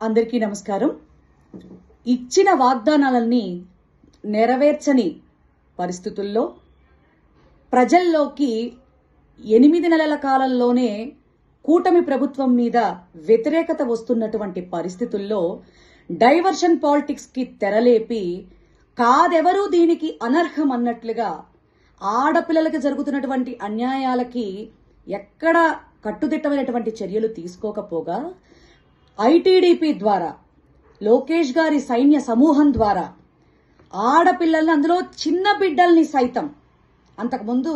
అందరికీ నమస్కారం. ఇచ్చిన వాగ్దానాలన్నీ నెరవేర్చని పరిస్థితుల్లో ప్రజల్లోకి ఎనిమిది నెలల కాలంలోనే కూటమి ప్రభుత్వం మీద వ్యతిరేకత వస్తున్నటువంటి పరిస్థితుల్లో డైవర్షన్ పాలిటిక్స్కి తెరలేపి కాదెవరూ దీనికి అనర్హం అన్నట్లుగా ఆడపిల్లలకి జరుగుతున్నటువంటి అన్యాయాలకి ఎక్కడ కట్టుదిట్టమైనటువంటి చర్యలు తీసుకోకపోగా ఐటీడీపీ ద్వారా లోకేష్ గారి సైన్య సమూహం ద్వారా ఆడపిల్లల్ని అందులో చిన్న బిడ్డల్ని సైతం. అంతకుముందు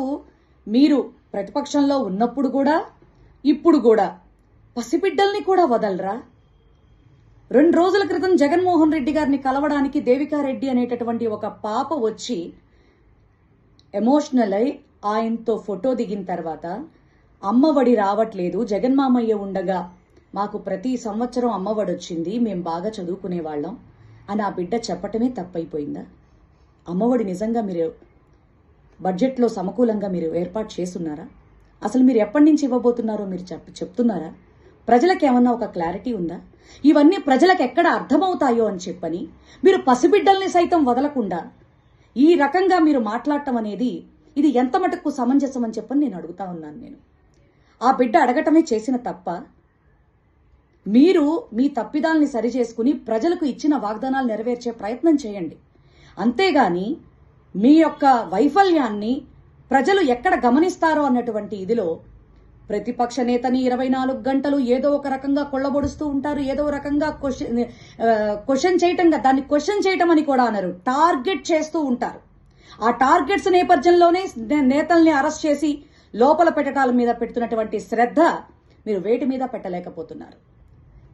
మీరు ప్రతిపక్షంలో ఉన్నప్పుడు కూడా ఇప్పుడు కూడా పసిబిడ్డల్ని కూడా వదలరా? రెండు రోజుల క్రితం జగన్మోహన్ రెడ్డి గారిని కలవడానికి దేవికారెడ్డి అనేటటువంటి ఒక పాప వచ్చి ఎమోషనల్ అయి ఆయనతో ఫోటో దిగిన తర్వాత అమ్మఒడి రావట్లేదు జగన్మామయ్య ఉండగా మాకు ప్రతి సంవత్సరం అమ్మఒడొచ్చింది మేము బాగా చదువుకునే వాళ్ళం అని ఆ బిడ్డ చెప్పటమే తప్పైపోయిందా? అమ్మఒడి నిజంగా మీరు బడ్జెట్లో సమకూలంగా మీరు ఏర్పాటు చేస్తున్నారా అసలు మీరు ఎప్పటి నుంచి ఇవ్వబోతున్నారో మీరు చెప్ చెప్తున్నారా? ప్రజలకు ఏమన్నా ఒక క్లారిటీ ఉందా? ఇవన్నీ ప్రజలకు ఎక్కడ అర్థమవుతాయో అని చెప్పని మీరు పసిబిడ్డల్ని సైతం వదలకుండా ఈ రకంగా మీరు మాట్లాడటం అనేది ఇది ఎంత మటుకు సమంజసం అని చెప్పని నేను అడుగుతా ఉన్నాను నేను. ఆ బిడ్డ అడగటమే చేసిన తప్ప మీరు మీ తప్పిదాల్ని సరిచేసుకుని ప్రజలకు ఇచ్చిన వాగ్దానాలు నెరవేర్చే ప్రయత్నం చేయండి. అంతేగాని మీ యొక్క వైఫల్యాన్ని ప్రజలు ఎక్కడ గమనిస్తారో అన్నటువంటి ఇదిలో ప్రతిపక్ష నేతని ఇరవై నాలుగు గంటలు ఏదో ఒక రకంగా కొళ్ళబొడుస్తూ ఉంటారు ఏదో రకంగా క్వశ్చన్ క్వశ్చన్ చేయటం దాన్ని క్వశ్చన్ చేయటం అని కూడా అనరు. టార్గెట్ చేస్తూ ఉంటారు. ఆ టార్గెట్స్ నేపథ్యంలోనే నేతల్ని అరెస్ట్ చేసి లోపల పెట్టడాల మీద పెడుతున్నటువంటి శ్రద్ధ మీరు వేటి మీద పెట్టలేకపోతున్నారు.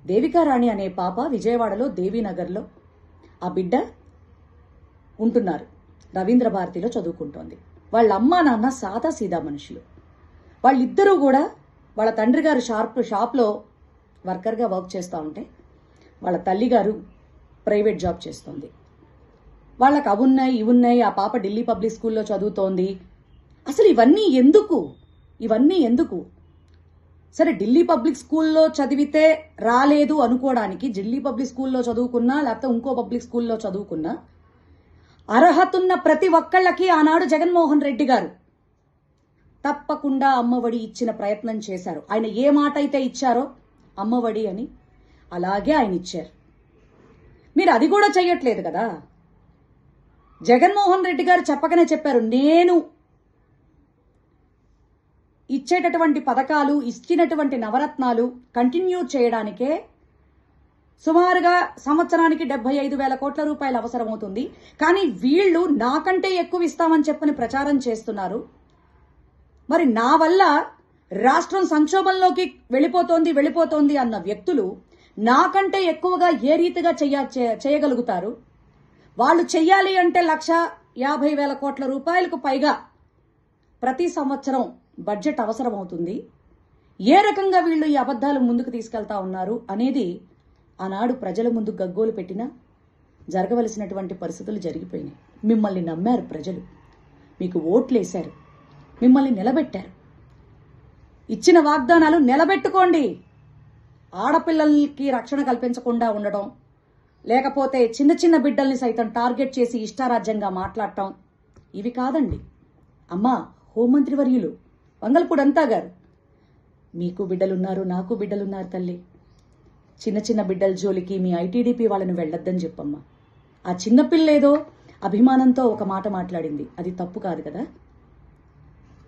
దేవికారాణి అనే పాప విజయవాడలో దేవీనగర్లో ఆ బిడ్డ ఉంటున్నారు. రవీంద్ర భారతిలో చదువుకుంటోంది. వాళ్ళ అమ్మా నాన్న సాదా సీదా మనుషులు. వాళ్ళిద్దరూ కూడా వాళ్ళ తండ్రి గారు షార్ప్ షాప్లో వర్కర్గా వర్క్ చేస్తూ ఉంటే వాళ్ళ తల్లిగారు ప్రైవేట్ జాబ్ చేస్తుంది. వాళ్ళకి అవున్నాయి ఇవున్నాయి ఆ పాప ఢిల్లీ పబ్లిక్ స్కూల్లో చదువుతోంది. అసలు ఇవన్నీ ఎందుకు? ఇవన్నీ ఎందుకు? సరే ఢిల్లీ పబ్లిక్ స్కూల్లో చదివితే రాలేదు అనుకోవడానికి ఢిల్లీ పబ్లిక్ స్కూల్లో చదువుకున్నా లేకపోతే ఇంకో పబ్లిక్ స్కూల్లో చదువుకున్నా అర్హతున్న ప్రతి ఒక్కళ్ళకి ఆనాడు జగన్మోహన్ రెడ్డి గారు తప్పకుండా అమ్మఒడి ఇచ్చిన ప్రయత్నం చేశారు. ఆయన ఏ మాట అయితే ఇచ్చారో అమ్మఒడి అని అలాగే ఆయన ఇచ్చారు. మీరు అది కూడా చెయ్యట్లేదు కదా? జగన్మోహన్ రెడ్డి గారు చెప్పకనే చెప్పారు నేను ఇచ్చేటటువంటి పథకాలు ఇచ్చినటువంటి నవరత్నాలు కంటిన్యూ చేయడానికే సుమారుగా సంవత్సరానికి డెబ్బై ఐదు వేల కోట్ల రూపాయలు అవసరమవుతుంది. కానీ వీళ్ళు నాకంటే ఎక్కువ ఇస్తామని చెప్పని ప్రచారం చేస్తున్నారు. మరి నా వల్ల రాష్ట్రం సంక్షోభంలోకి వెళ్ళిపోతోంది వెళ్ళిపోతోంది అన్న వ్యక్తులు నాకంటే ఎక్కువగా ఏ రీతిగా చెయ్య చేయగలుగుతారు? వాళ్ళు చెయ్యాలి అంటే లక్ష యాభై వేల కోట్ల రూపాయలకు పైగా ప్రతి సంవత్సరం బడ్జెట్ అవసరమవుతుంది. ఏ రకంగా వీళ్ళు ఈ అబద్ధాలు ముందుకు తీసుకెళ్తా ఉన్నారు అనేది ఆనాడు ప్రజల ముందు గగ్గోలు పెట్టినా జరగవలసినటువంటి పరిస్థితులు జరిగిపోయినాయి. మిమ్మల్ని నమ్మారు ప్రజలు. మీకు ఓట్లేశారు. మిమ్మల్ని నిలబెట్టారు. ఇచ్చిన వాగ్దానాలు నిలబెట్టుకోండి. ఆడపిల్లలకి రక్షణ కల్పించకుండా ఉండటం లేకపోతే చిన్న చిన్న బిడ్డల్ని సైతం టార్గెట్ చేసి ఇష్టారాజ్యంగా మాట్లాడటం ఇవి కాదండి. అమ్మా హోంమంత్రి వర్యులు వంగల్పూడంతా గారు మీకు బిడ్డలున్నారు నాకు బిడ్డలున్నారు తల్లి. చిన్న చిన్న బిడ్డల జోలికి మీ ఐటీడీపీ వాళ్ళని వెళ్ళొద్దని చెప్పమ్మా. ఆ చిన్నపిల్లేదో అభిమానంతో ఒక మాట మాట్లాడింది. అది తప్పు కాదు కదా?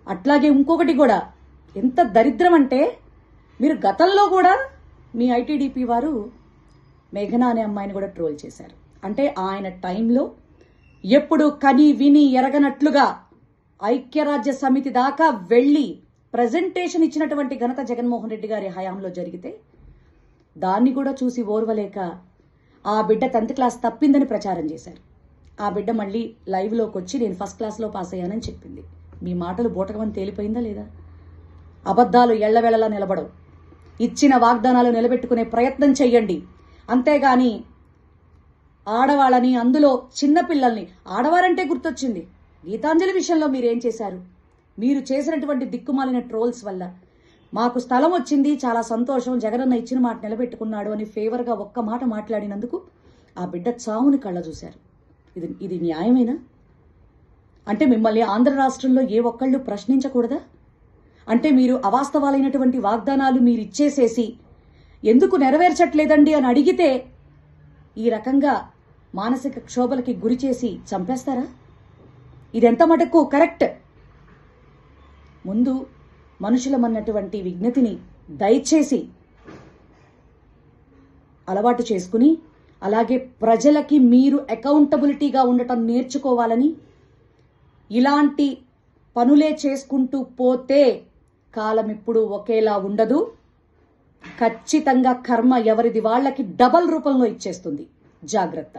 అట్లాగే ఇంకొకటి కూడా. ఎంత దరిద్రం అంటే మీరు గతంలో కూడా మీ ఐటీడీపీ వారు మేఘనా అనే అమ్మాయిని కూడా ట్రోల్ చేశారు. అంటే ఆయన టైంలో ఎప్పుడు కని విని ఎరగనట్లుగా ఐక్యరాజ్య సమితి దాకా వెళ్ళి ప్రజెంటేషన్ ఇచ్చినటువంటి ఘనత జగన్మోహన్ రెడ్డి గారి హయాంలో జరిగితే దాన్ని కూడా చూసి ఓర్వలేక ఆ బిడ్డ టెన్త్ క్లాస్ తప్పిందని ప్రచారం చేశారు. ఆ బిడ్డ మళ్ళీ లైవ్లోకి వచ్చి నేను ఫస్ట్ క్లాస్లో పాస్ అయ్యానని చెప్పింది. మీ మాటలు బూటకమని తేలిపోయిందా లేదా? అబద్ధాలు ఎళ్ళవేళలా నిలబడవు. ఇచ్చిన వాగ్దానాలు నిలబెట్టుకునే ప్రయత్నం చెయ్యండి. అంతేగాని ఆడవాళ్ళని అందులో చిన్నపిల్లల్ని ఆడవారంటే గుర్తొచ్చింది. గీతాంజలి విషయంలో మీరేం చేశారు? మీరు చేసినటువంటి దిక్కుమాలిన ట్రోల్స్ వల్ల. మాకు స్థలం వచ్చింది చాలా సంతోషం జగనన్న ఇచ్చిన మాట నిలబెట్టుకున్నాడు అని ఫేవర్గా ఒక్క మాట మాట్లాడినందుకు ఆ బిడ్డ చావుని కళ్ళ చూశారు. ఇది ఇది న్యాయమేనా? అంటే మిమ్మల్ని ఆంధ్ర రాష్ట్రంలో ఏ ఒక్కళ్ళు ప్రశ్నించకూడదా? అంటే మీరు అవాస్తవాలైనటువంటి వాగ్దానాలు మీరు ఇచ్చేసేసి ఎందుకు నెరవేర్చట్లేదండి అని అడిగితే ఈ రకంగా మానసిక క్షోభలకి గురి చేసి చంపేస్తారా? ఇది ఎంత మటుకు కరెక్ట్? ముందు మనుషులమన్నటువంటి విజ్ఞతిని దయచేసి అలవాటు చేసుకుని అలాగే ప్రజలకి మీరు అకౌంటబిలిటీగా ఉండటం నేర్చుకోవాలని ఇలాంటి పనులే చేసుకుంటూ పోతే కాలం ఇప్పుడు ఒకేలా ఉండదు. ఖచ్చితంగా కర్మ ఎవరిది వాళ్ళకి డబల్ రూపంలో ఇచ్చేస్తుంది. జాగ్రత్త.